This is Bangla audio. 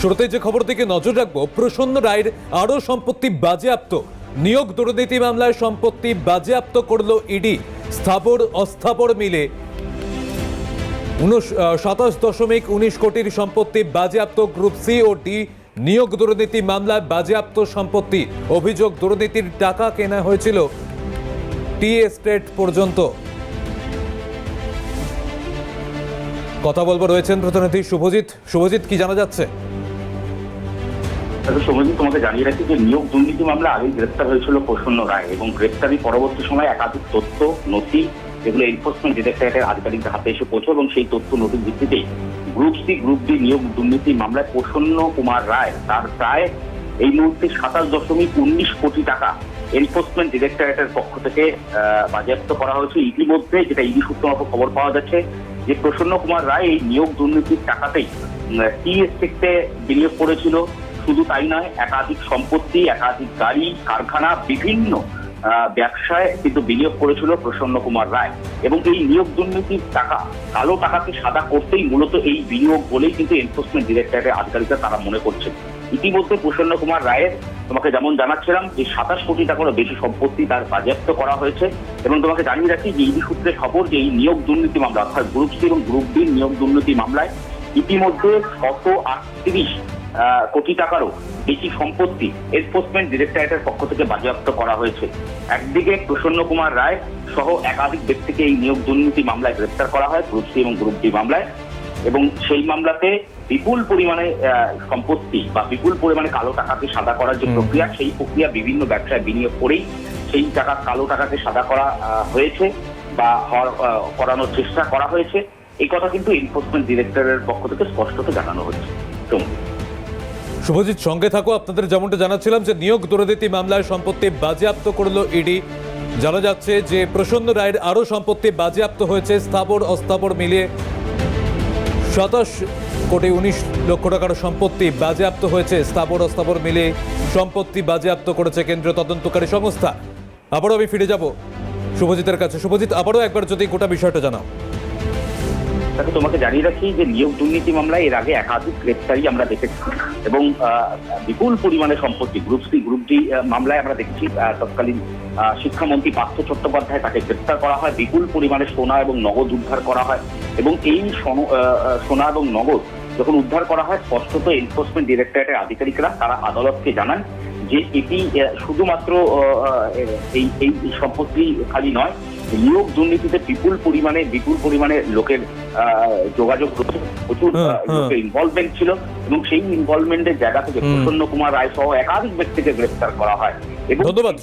শুরুতে যে খবর দিকে নজর রাখব, প্রসন্ন রায়ের আরও সম্পত্তি বাজেয়াপ্ত। নিয়োগ দুর্নীতি মামলায় সম্পত্তি বাজেয়াপ্ত করল ইডি। স্থাবর, অস্থাবর মিলে সাতাশ দশমিক উনিশ কোটির সম্পত্তি বাজেয়াপ্ত গ্রুপ সি ও ডি। নিয়োগ দুর্নীতি মামলায় বাজেয়াপ্ত সম্পত্তি। অভিযোগ দুর্নীতির টাকা কেনা হয়েছিল টি এস্টেট পর্যন্ত। কথা বলব রয়েছেন প্রতিনিধি শুভজিৎ। শুভজিৎ, কি জানা যাচ্ছে? তাকে সৌম্যজি তোমাকে জানিয়ে রাখি যে নিয়োগ দুর্নীতি মামলা আগেই গ্রেপ্তার হয়েছিল প্রসন্ন রায় এবং গ্রেপ্তারি পরবর্তী সময় একাধিক তথ্য নথি যেগুলো এনফোর্সমেন্ট ডিরেক্টরেটের আধিকারিকদের হাতে এসে পৌঁছে এবং সেই তথ্য নথির ভিত্তিতেই গ্রুপ সি গ্রুপ ডি নিয়োগ দুর্নীতি মামলায় প্রসন্ন কুমার রায়। তার প্রায় এই মুহূর্তে সাতাশ দশমিক উনিশ কোটি টাকা এনফোর্সমেন্ট ডিরেক্টরেটের পক্ষ থেকে বাজেয়াপ্ত করা হয়েছে। ইতিমধ্যে যেটা ইডি সূত্র খবর পাওয়া যাচ্ছে যে প্রসন্ন কুমার রায় এই নিয়োগ দুর্নীতির টাকাতেই টি এস্টেটে বিনিয়োগ করেছিল। শুধু তাই নয়, একাধিক সম্পত্তি, একাধিক গাড়ি, কারখানা, বিভিন্ন ব্যবসায় কিন্তু বিনিয়োগ করেছিল প্রসন্ন কুমার রায়। এবং এই নিয়োগ দুর্নীতির টাকা, কালো টাকাকে সাদা করতেই মূলত এই বিনিয়োগ বলেই কিন্তু এনফোর্সমেন্ট ডিরেক্টরেটের আধিকারিকরা তারা মনে করছেন। ইতিমধ্যে প্রসন্ন কুমার রায়ের, তোমাকে যেমন জানাচ্ছিলাম, যে সাতাশ কোটি টাকারও বেশি সম্পত্তি তার বাজেয়াপ্ত করা হয়েছে। এবং তোমাকে জানিয়ে রাখি, যে ইডি সূত্রে খবর যে এই নিয়োগ দুর্নীতি মামলা, অর্থাৎ গ্রুপ সি এবং গ্রুপ ডি নিয়োগ দুর্নীতি মামলায় ইতিমধ্যে শত আটত্রিশ কোটি টাকারও বেশি সম্পত্তি এনফোর্সমেন্ট ডিরেক্টরেটের পক্ষ থেকে বাজেয়াপ্ত করা হয়েছে। একদিকে প্রসন্ন কুমার রায় সহ একাধিক ব্যক্তিকে এই নিয়োগ দুর্নীতি মামলায় গ্রেপ্তার করা হয় গ্রুপ সি এবং গ্রুপ ডি মামলায়। এবং সেই মামলাতে বিপুল পরিমাণে সম্পত্তি বা বিপুল পরিমাণে কালো টাকাকে সাদা করার যে প্রক্রিয়া সেই প্রক্রিয়া বিভিন্ন ব্যবসায় বিনিয়োগ করেই সেই টাকা কালো টাকাকে সাদা করা হয়েছে বা করানোর চেষ্টা করা হয়েছে। এই কথা কিন্তু এনফোর্সমেন্ট ডিরেক্টরের পক্ষ থেকে স্পষ্টত জানানো হচ্ছে। শুভজিৎ, সঙ্গে থাকো। আপনাদের যেমনটা জানাচ্ছিলাম যে নিয়োগ দুর্নীতি মামলায় সম্পত্তি বাজেয়াপ্ত করল ইডি। জানা যাচ্ছে যে প্রসন্ন রায়ের আরও সম্পত্তি বাজেয়াপ্ত হয়েছে, স্থাবর, অস্থাবর মিলিয়ে সাতাশ কোটি উনিশ লক্ষ টাকার সম্পত্তি বাজেয়াপ্ত হয়েছে, স্থাবর, অস্থাবর মিলিয়ে সম্পত্তি বাজেয়াপ্ত করেছে কেন্দ্রীয় তদন্তকারী সংস্থা। আবারও আমি ফিরে যাব শুভজিতের কাছে। শুভজিৎ, আবারও একবার যদি গোটা বিষয়টা জানাও। তাকে তোমাকে জানিয়ে রাখি যে নিয়োগ দুর্নীতি মামলায় এর আগে একাধিক গ্রেপ্তারি আমরা দেখেছি। এবং বিপুল পরিমাণে সম্পত্তি গ্রুপ সি গ্রুপ ডি মামলায় আমরা দেখেছি তৎকালীন শিক্ষামন্ত্রী পার্থ চট্টোপাধ্যায় তাকে গ্রেপ্তার করা হয়। বিপুল পরিমাণে সোনা এবং নগদ উদ্ধার করা হয়। এবং এই সোন- এবং নগদ যখন উদ্ধার করা হয়, স্পষ্টত এনফোর্সমেন্ট ডিরেক্টরেটের আধিকারিকরা তারা আদালতকে জানান যে এটি শুধুমাত্র এই এই সম্পত্তি খালি নয় নিয়োগ দুর্নীতিতে বিপুল পরিমাণে বিপুল পরিমাণে লোকের আহ, যোগাযোগ প্রচুর হ্যাঁ, আহ, হ্যাঁ। লোকের ইনভলভমেন্ট ছিল এবং সেই ইনভলভমেন্টের জায়গা থেকে প্রসন্ন কুমার রায় সহ একাধিক ব্যক্তিকে গ্রেফতার করা হয়। এবং ধন্যবাদ,